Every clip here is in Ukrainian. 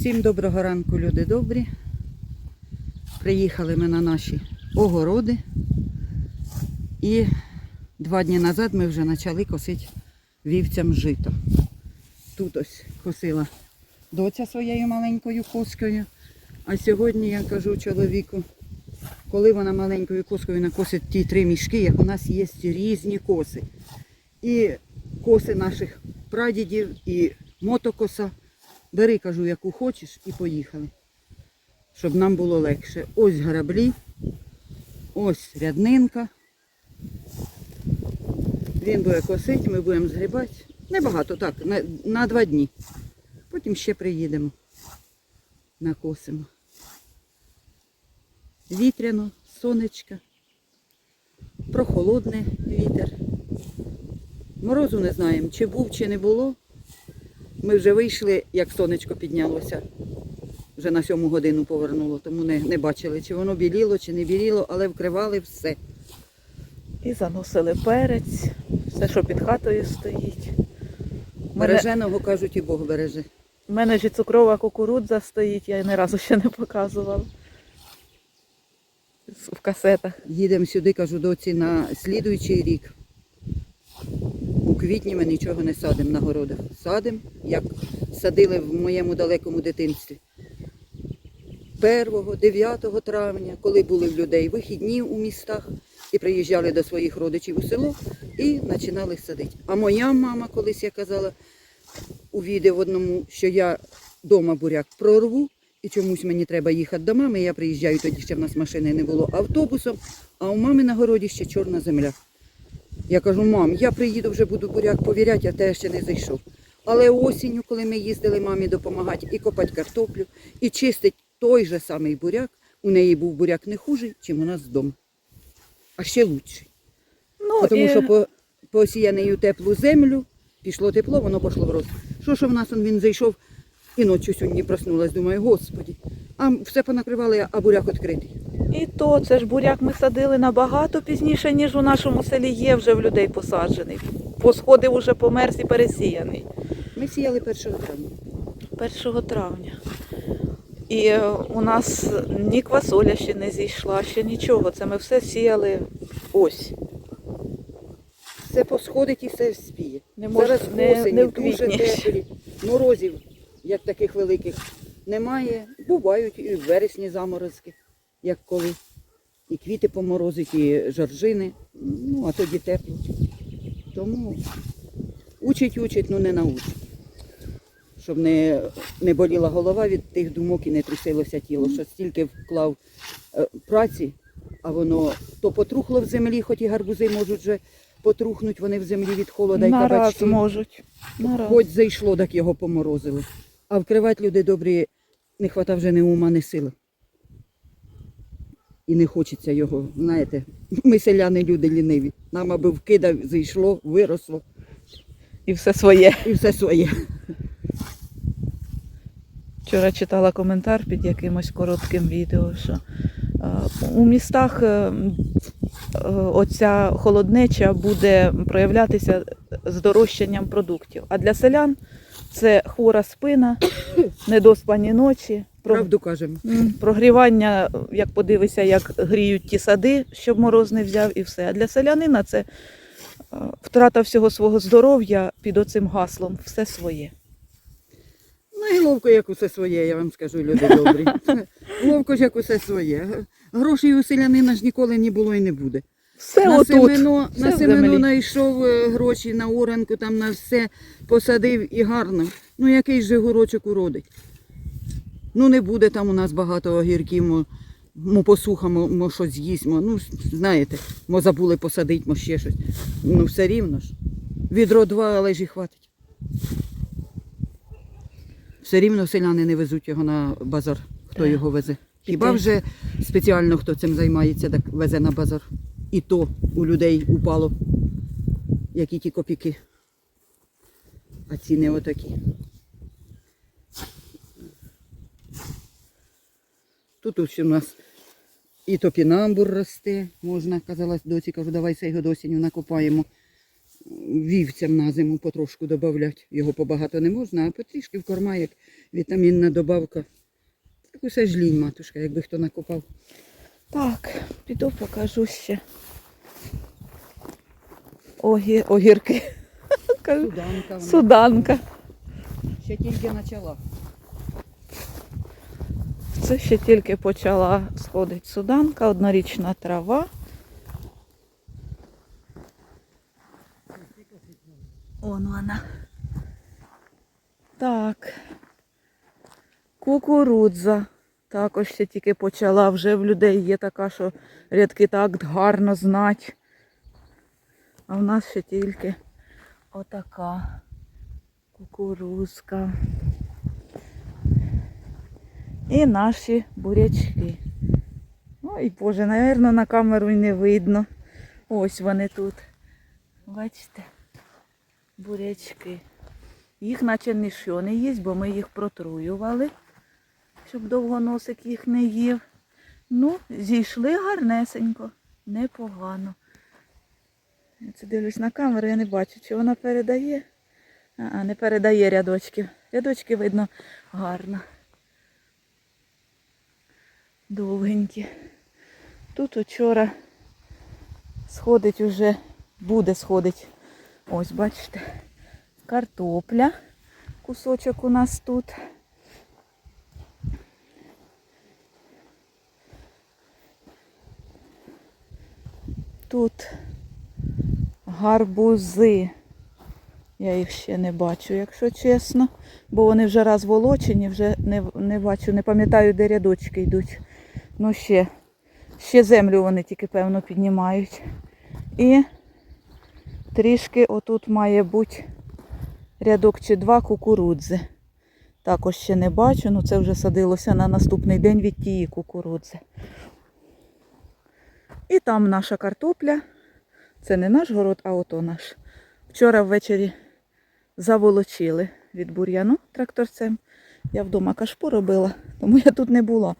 Всім доброго ранку, люди добрі. Приїхали ми на наші огороди. І два дні назад ми вже почали косити вівцям жито. Тут ось косила доця своєю маленькою коскою. А сьогодні я кажу чоловіку, коли вона маленькою коскою накосить ті три мішки, як у нас є різні коси. І коси наших прадідів, і мотокоса. Бери, кажу, яку хочеш, і поїхали. Щоб нам було легше. Ось граблі, ось ряднинка. Він буде косити, ми будемо згрібати. Небагато, так, на, на два дні. Потім ще приїдемо. Накосимо. Вітряно, сонечка, прохолодний вітер. Морозу не знаємо, чи був, чи не було. Ми вже вийшли, як сонечко піднялося. Вже на сьому годину повернуло, тому не, не бачили, чи воно біліло, чи не біліло, але вкривали все. І заносили перець, все, що під хатою стоїть. У мене, Береженого кажуть, і Бог береже. в мене ж цукрова кукурудза стоїть, я її ні разу ще не показувала. В касетах. Їдемо сюди, кажу, доці, на слідуючий рік. Квітні ми нічого не садимо на городах. Садимо, як садили в моєму далекому дитинстві. 1, 9 травня, коли були в людей вихідні у містах і приїжджали до своїх родичів у село і починали садити. А моя мама колись я казала у відео в одному, що я вдома буряк прорву, і чомусь мені треба їхати до мами. Я приїжджаю, тоді ще в нас машини не було автобусом, а у мами на городі ще чорна земля. Я кажу, мам, я приїду, вже буду буряк повіряти, а те ще не зайшов. Але осінню, коли ми їздили мамі допомагати і копати картоплю, і чистить той же самий буряк, у неї був буряк не хужий, чим у нас вдома. А ще лучший. Ну, Тому і... що по, посіяний у теплу землю, пішло тепло, воно пішло в рост. Що ж в нас він зайшов і ночі сьогодні проснулась, думаю, господі. А все понакривали, а буряк відкритий. і то, це ж буряк ми садили набагато пізніше, ніж у нашому селі є вже в людей посаджений. Посходив уже померз і пересіяний. Ми сіяли 1 травня. 1 травня. І е, у нас ні квасоля ще не зійшла, ще нічого. Це ми все сіяли ось. Все посходить і все спіє. Не може- Зараз не- осені, не в дуже квітні. теплі. Морозів, як таких великих, немає. Бувають і в вересні заморозки, як коли. І квіти поморозить, і жоржини. Ну, а тоді тепло. Тому учить, учить, ну не научить. Щоб не, не боліла голова від тих думок і не трусилося тіло, що стільки вклав е, праці, а воно то потрухло в землі, хоч і гарбузи можуть вже потрухнуть вони в землі від холода і Нараз кабачки. можуть. Нараз. Хоч зайшло, так його поморозили. А вкривати люди добрі не хвата вже ні ума, ні сили. І не хочеться його, знаєте, ми селяни люди ліниві. Нам аби вкидав, зайшло, виросло І все своє. і все своє. Вчора читала коментар під якимось коротким відео, що у містах е, е, оця холоднеча буде проявлятися здорожчанням продуктів. А для селян це хвора спина, недоспані ночі, про- Правду кажемо. прогрівання, як подивися, як гріють ті сади, щоб мороз не взяв, і все. А для селянина це е, втрата всього свого здоров'я під оцим гаслом, все своє. Ну і ловко, як усе своє, я вам скажу, люди добрі. Ловко ж як усе своє. Грошей у селянина ж ніколи не було і не буде. Все на отут. семено, все на семено знайшов е, гроші на оранку, там на все посадив і гарно. Ну який же горочок уродить? Ну не буде там у нас багато огірків, мо, мо посухамо, мо щось з'їсмо. Ну, знаєте, мо забули посадити, мо ще щось. Ну все рівно ж. Відро два, але ж і хватить. Все рівно селяни не везуть його на базар. Хто Так. його везе? Хіба вже спеціально хто цим займається, так везе на базар. І то у людей упало, які ті копійки. А ціни отакі. Тут ось у нас і топінамбур росте, можна, казалась доці, кажу, давай цей год осінню накопаємо. вівцям на зиму потрошку додати. Його побагато не можна, а потрішки в корма, як вітамінна добавка. Так усе ж лінь, матушка, якби хто накопав. Так, піду покажу ще. Огі, огірки. Суданка. Суданка. Ще тільки почала. Це ще тільки почала сходити суданка, однорічна трава. Он вона. Так. Кукурудза. Також ще тільки почала. Вже в людей є така, що рядки так гарно знать. А в нас ще тільки отака кукурузка. І наші бурячки. Ой, Боже, напевно, на камеру й не видно. Ось вони тут. Бачите? Бурячки. Їх наче ніщо не їсть, бо ми їх протруювали, щоб довгоносик їх не їв. Ну, зійшли гарнесенько, непогано. Я це дивлюсь на камеру, я не бачу, чи вона передає. А, не передає рядочки. Рядочки видно гарно довгенькі. Тут учора сходить уже, буде сходить. Ось, бачите, картопля. Кусочок у нас тут. Тут гарбузи. Я їх ще не бачу, якщо чесно. Бо вони вже раз волочені, вже не, не бачу, не пам'ятаю, де рядочки йдуть. Ну ще, ще землю вони тільки, певно, піднімають. І трішки отут має бути рядок чи два кукурудзи. Також ще не бачу, ну це вже садилося на наступний день від тієї кукурудзи. І там наша картопля. Це не наш город, а ото наш. Вчора ввечері заволочили від бур'яну тракторцем. Я вдома кашпу робила, тому я тут не була.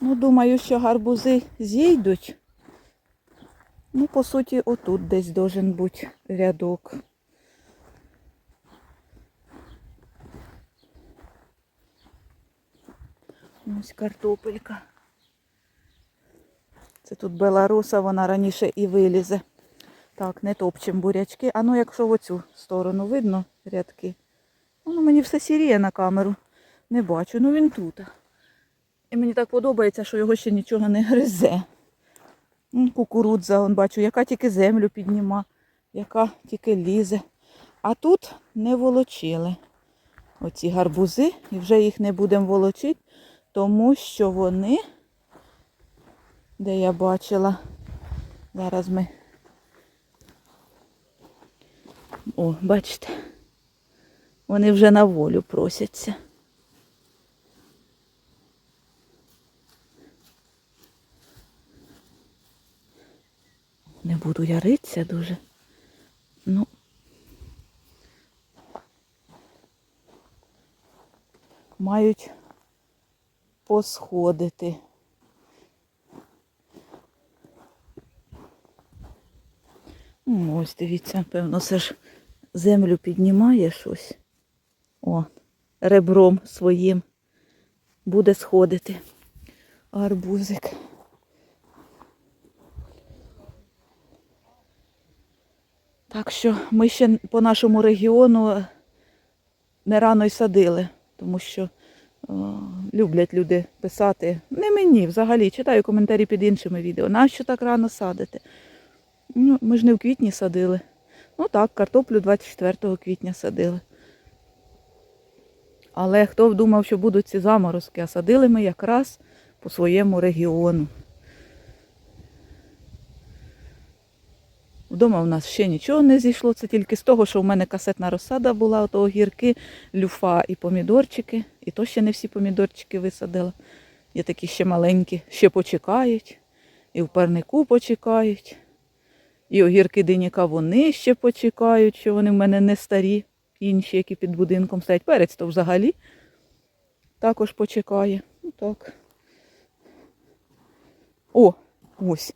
Ну, думаю, що гарбузи зійдуть. Ну, по суті, отут десь должен бути рядок. Ось картопелька. Це тут беларуса, вона раніше і вилізе. Так, не топчем бурячки. А ну, якщо в оцю сторону видно рядки. Воно мені все сіріє на камеру. Не бачу, ну він тут. І мені так подобається, що його ще нічого не гризе. Кукурудза, он бачу, яка тільки землю підніма, яка тільки лізе. А тут не волочили оці гарбузи, і вже їх не будемо волочити, тому що вони, де я бачила, зараз ми. О, бачите, вони вже на волю просяться. Не буду яритися дуже. Ну. Мають посходити. М, Ось дивіться, певно, все ж землю піднімає щось. О, ребром своїм буде сходити. Арбузик. Так що ми ще по нашому регіону не рано й садили, тому що люблять люди писати. Не мені взагалі, читаю коментарі під іншими відео. Нащо так рано садити? Ну, ми ж не в квітні садили. Ну так, картоплю 24 квітня садили. Але хто думав, що будуть ці заморозки, а садили ми якраз по своєму регіону. Вдома в нас ще нічого не зійшло, це тільки з того, що в мене касетна розсада була, ото огірки, люфа і помідорчики. І то ще не всі помідорчики висадила. Є такі ще маленькі, ще почекають, і в парнику почекають. І огірки диніка вони ще почекають, що вони в мене не старі, інші, які під будинком стоять. Перець то взагалі також почекає. Ну так. О, ось.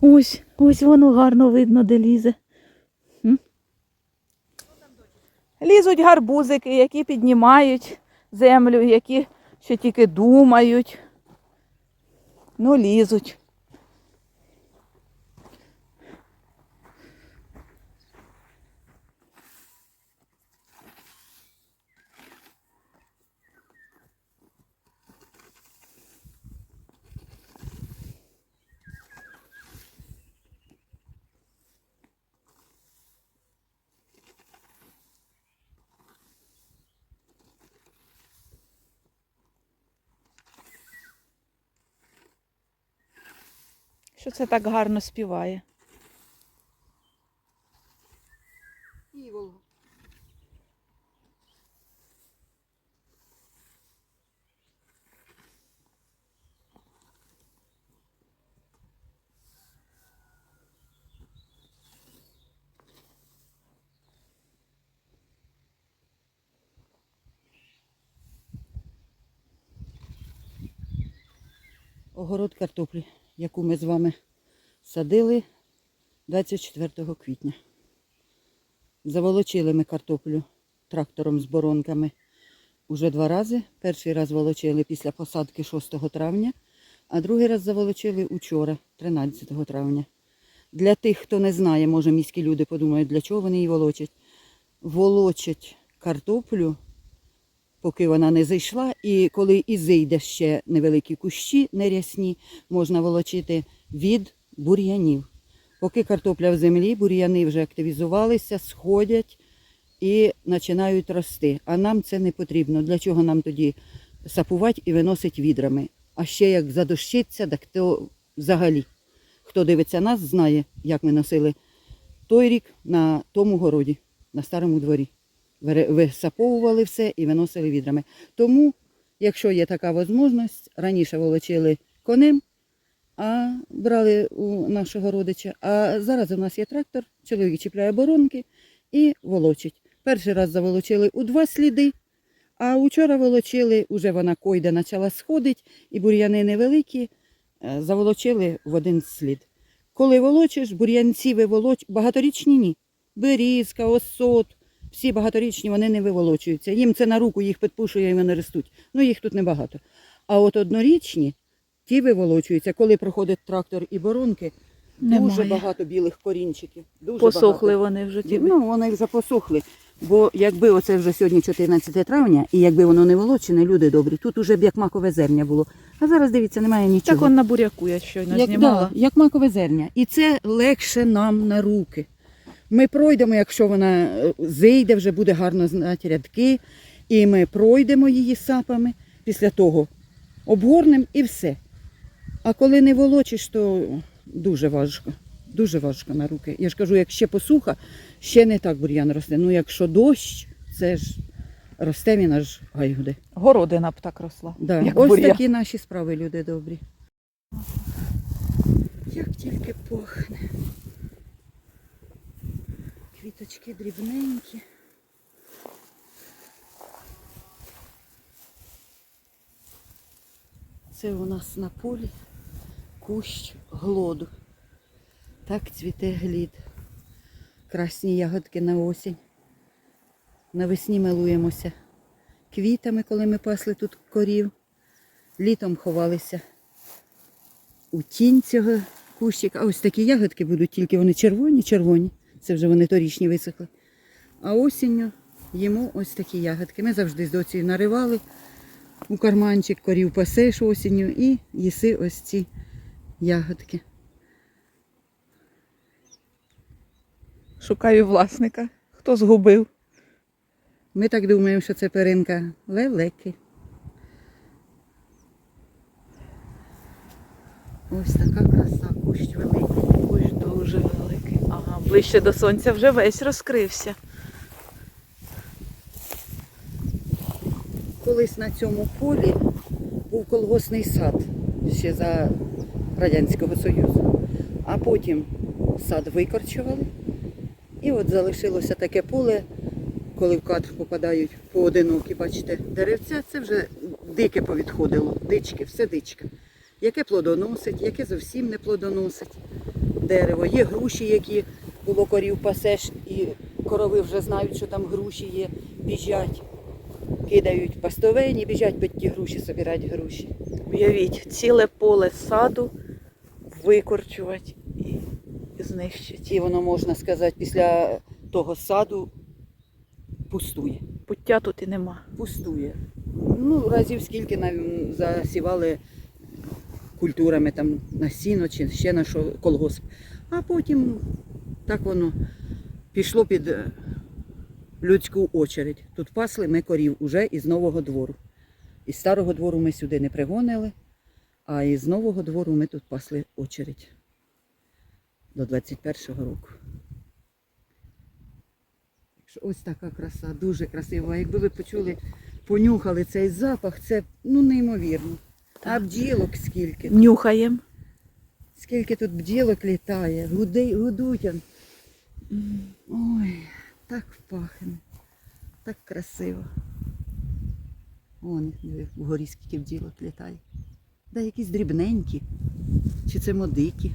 Ось, ось воно гарно видно, де лізе. Лізуть гарбузики, які піднімають землю, які ще тільки думають. Ну, лізуть. Що це так гарно співає? Івол. Огород картоплі, яку ми з вами садили 24 квітня. Заволочили ми картоплю трактором з боронками уже два рази. Перший раз волочили після посадки 6 травня, а другий раз заволочили учора, 13 травня. Для тих, хто не знає, може міські люди подумають, для чого вони її волочать. Волочать картоплю, поки вона не зайшла, і коли і зійде ще невеликі кущі нерясні, можна волочити від бур'янів. Поки картопля в землі, бур'яни вже активізувалися, сходять і починають рости. А нам це не потрібно. Для чого нам тоді сапувати і виносити відрами? А ще як задощиться, так то взагалі. Хто дивиться нас, знає, як ми носили той рік на тому городі, на старому дворі. Висаповували все і виносили відрами. Тому, якщо є така можливість, раніше волочили конем, а брали у нашого родича. А зараз у нас є трактор, чоловік чіпляє боронки і волочить. Перший раз заволочили у два сліди, а вчора волочили, уже вона койда почала сходити, і бур'яни невеликі, е, заволочили в один слід. Коли волочиш, бур'янці виволоч... багаторічні ні. Берізка, осот, всі багаторічні вони не виволочуються. Їм це на руку їх підпушує і вони ростуть. Ну їх тут небагато. А от однорічні, ті виволочуються. Коли проходить трактор і боронки, дуже багато білих корінчиків. Дуже Посохли багато. вони вже ті. Ну, вони вже посохли. Бо якби оце вже сьогодні 14 травня, і якби воно не волочене, люди добрі, тут уже б як макове зерня було. А зараз дивіться, немає нічого. Так он на буряку я щойно як, знімала. да, як макове зерня. І це легше нам на руки. Ми пройдемо, якщо вона е, зійде, вже буде гарно знати рядки, і ми пройдемо її сапами, після того обгорнемо і все. А коли не волочиш, то дуже важко. Дуже важко на руки. Я ж кажу, як ще посуха, ще не так бур'ян росте. Ну якщо дощ, це ж росте він аж гайгуде. Городина б так росла. Да. Як Ось бур'ян. такі наші справи, люди добрі. Як тільки пахне. Квіточки дрібненькі. Це у нас на полі кущ глоду. Так цвіте глід. Красні ягодки на осінь. Навесні милуємося квітами, коли ми пасли тут корів. Літом ховалися у тінь цього кущика. А ось такі ягодки будуть, тільки вони червоні, червоні. Це вже вони торічні висохли. А осінню їмо ось такі ягодки. Ми завжди з доцією наривали у карманчик, корів пасеш осінню і їси ось ці ягодки. Шукаю власника. Хто згубив? Ми так думаємо, що це перинка лелеки. Ось така краса, кущ великий. Ой, дуже великий. Ага, ближче до сонця вже весь розкрився. Колись на цьому полі був колгосний сад ще за Радянського Союзу. А потім сад викорчували. І от залишилося таке поле, коли в кадр попадають поодинокі, бачите, деревця, це вже дике повідходило, дички, все дичка. яке плодоносить, яке зовсім не плодоносить дерево. Є груші, які було корів пасеш, і корови вже знають, що там груші є, біжать, кидають пастовені, біжать під ті груші, собирають груші. Уявіть, ціле поле саду викорчувати і, і знищити. І воно, можна сказати, після того саду пустує. Пуття тут і нема. Пустує. Ну, разів скільки нам засівали культурами там на сіно чи ще на що колгосп. А потім так воно пішло під е, людську очередь. Тут пасли ми корів уже із нового двору. Із старого двору ми сюди не пригонили, а із нового двору ми тут пасли очередь до 21-го року. Ось така краса, дуже красива. Якби ви почули, понюхали цей запах, це ну неймовірно. А Так. бджілок скільки. Нюхаємо. Скільки тут бджілок літає, гудуть. Ой, так пахне, так красиво. Вон вгорі скільки бджілок літає. Да якісь дрібненькі. Чи це модики?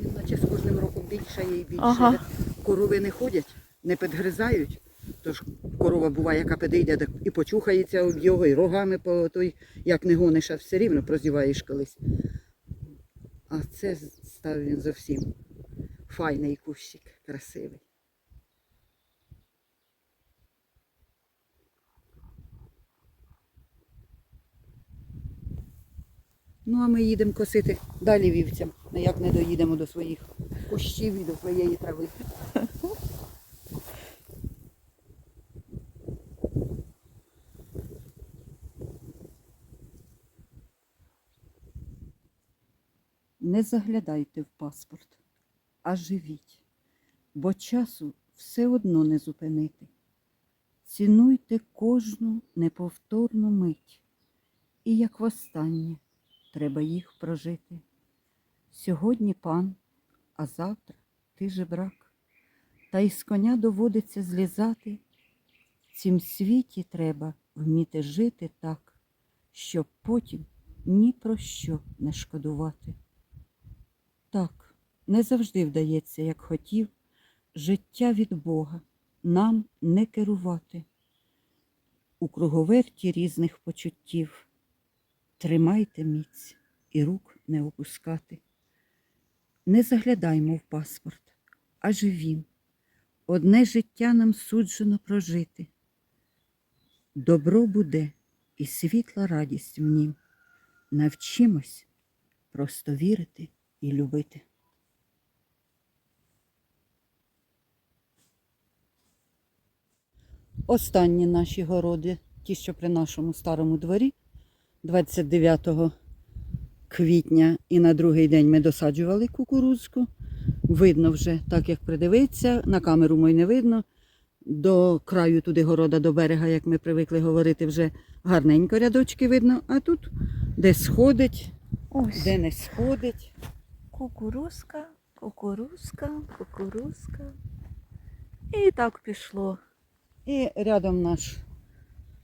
Він наче з кожним роком більшає і більше. Ага. Корови не ходять, не підгризають. Тож корова буває, яка підійде і почухається об його, і рогами по той, як не гониш, а все рівно прозіваєш колись. А це став він зовсім файний кущик, красивий. Ну, а ми їдемо косити далі вівцям, як не доїдемо до своїх кущів і до своєї трави. Не заглядайте в паспорт, а живіть, бо часу все одно не зупинити. Цінуйте кожну неповторну мить, і як востаннє треба їх прожити. Сьогодні пан, а завтра ти жебрак, та й з коня доводиться злізати. В цім світі треба вміти жити так, щоб потім ні про що не шкодувати. Так, не завжди вдається, як хотів, життя від Бога нам не керувати. У круговерті різних почуттів тримайте міць і рук не опускати. Не заглядаймо в паспорт, а живім. Одне життя нам суджено прожити. Добро буде і світла радість в нім. Навчимось просто вірити і любити. Останні наші городи, ті, що при нашому старому дворі, 29 квітня і на другий день ми досаджували кукурудзку. Видно вже, так як придивиться, на камеру мой не видно. До краю туди города, до берега, як ми привикли говорити, вже гарненько рядочки видно, а тут де сходить, Ось. де не сходить. Кукурузка, кукурузка, кукурузка. І так пішло. І рядом наш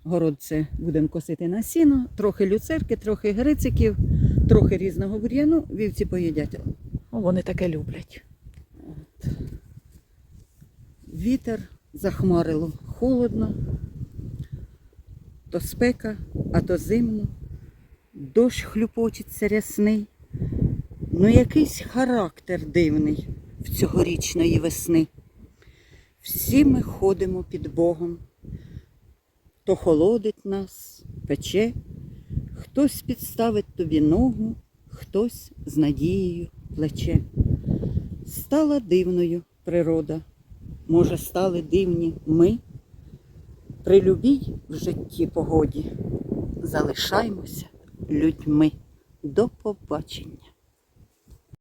город це будемо косити на сіно, трохи люцерки, трохи грициків, трохи різного бур'яну, вівці поїдять. О, Вони таке люблять. Вітер захмарило, холодно, то спека, а то зимно, дощ хлюпочеться рясний. Ну якийсь характер дивний в цьогорічної весни. Всі ми ходимо під Богом, то холодить нас, пече, хтось підставить тобі ногу, хтось з надією плече. Стала дивною природа, може, стали дивні ми. При любій в житті погоді залишаймося людьми. До побачення.